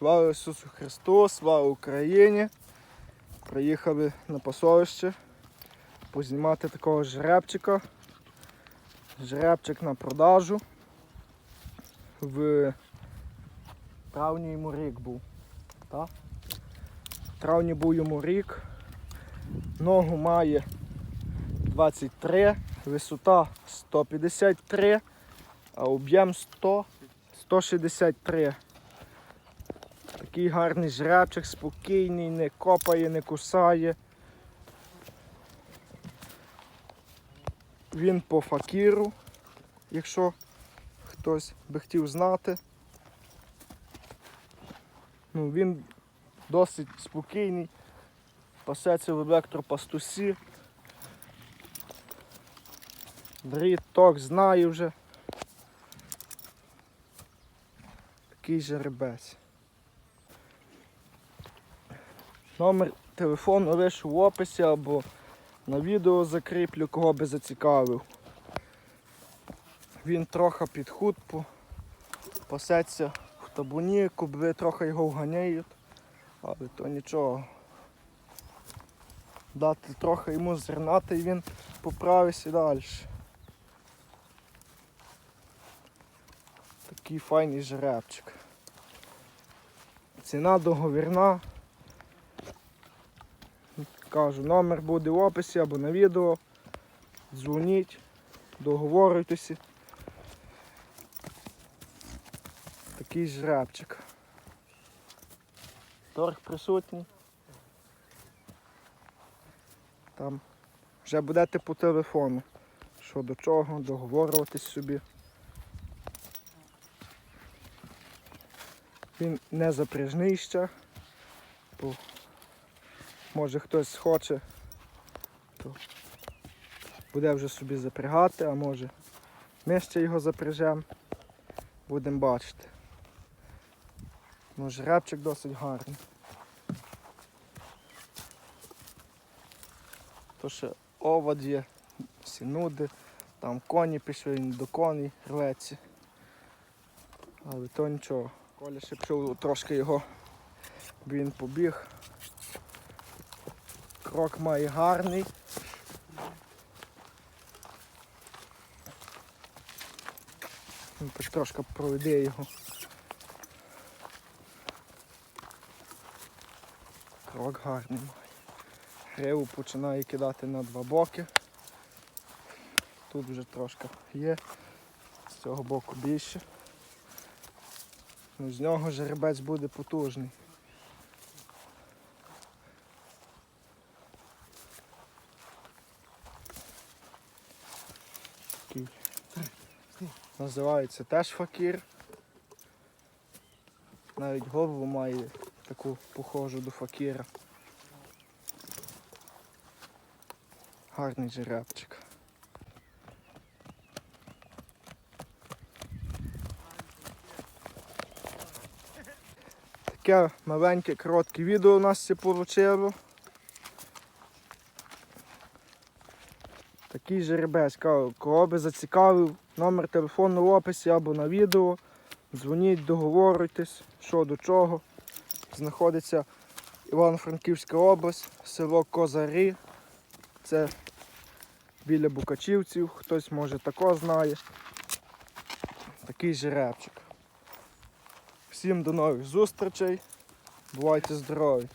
Слава Ісусу Христу, слава Україні. Приїхали на пасовище познімати такого жеребчика. Жеребчик на продажу. В травні йому рік був. Так? В травні був йому рік. Ногу має 23, висота 153, а об'єм 100, 163. Такий гарний жребчик, спокійний, не копає, не кусає. Він по факіру, якщо хтось би хотів знати. Ну, він досить спокійний, пасеться в електропастусі. Дріт ток знає вже. Такий жеребець. Номер телефону лише в описі або на відео закріплю, кого би зацікавив. Він трохи під хутку, пасеться в табуні, куби трохи його вганяють, але то нічого. Дати трохи йому зернати і він поправиться далі. Такий файний жеребчик. Ціна договірна. Кажу, номер буде в описі або на відео. Дзвоніть, договорюйтеся. Такий жребчик. Торг присутній. Там вже будете по телефону. Що до чого, договорюватись собі. Він не запряжний ще. Може хтось хоче, то буде вже собі запрягати, а може ми ще його запряжемо. Будемо бачити. Ну, жеребчик досить гарний. То ще овод є, сінуди, там коні пішли, він до коней рветься. Але то нічого. Коля ще пішов трошки його, він побіг. Крок має гарний. Трошки проведе його. Крок гарний має. Гриву починає кидати на два боки. Тут вже трошки є, з цього боку більше. Ну, з нього жеребець буде потужний. Такий. Називається теж факір. Навіть голову має таку похожу до факіра. Гарний жеребчик. Таке маленьке коротке відео у нас це вийшло. Такий жеребець, кого би зацікавив, номер телефону в описі або на відео. Дзвоніть, договорюйтесь, що до чого. Знаходиться Івано-Франківська область, село Козарі. Це біля Букачівців, хтось може також знає. Такий жеребчик. Всім до нових зустрічей. Бувайте здорові!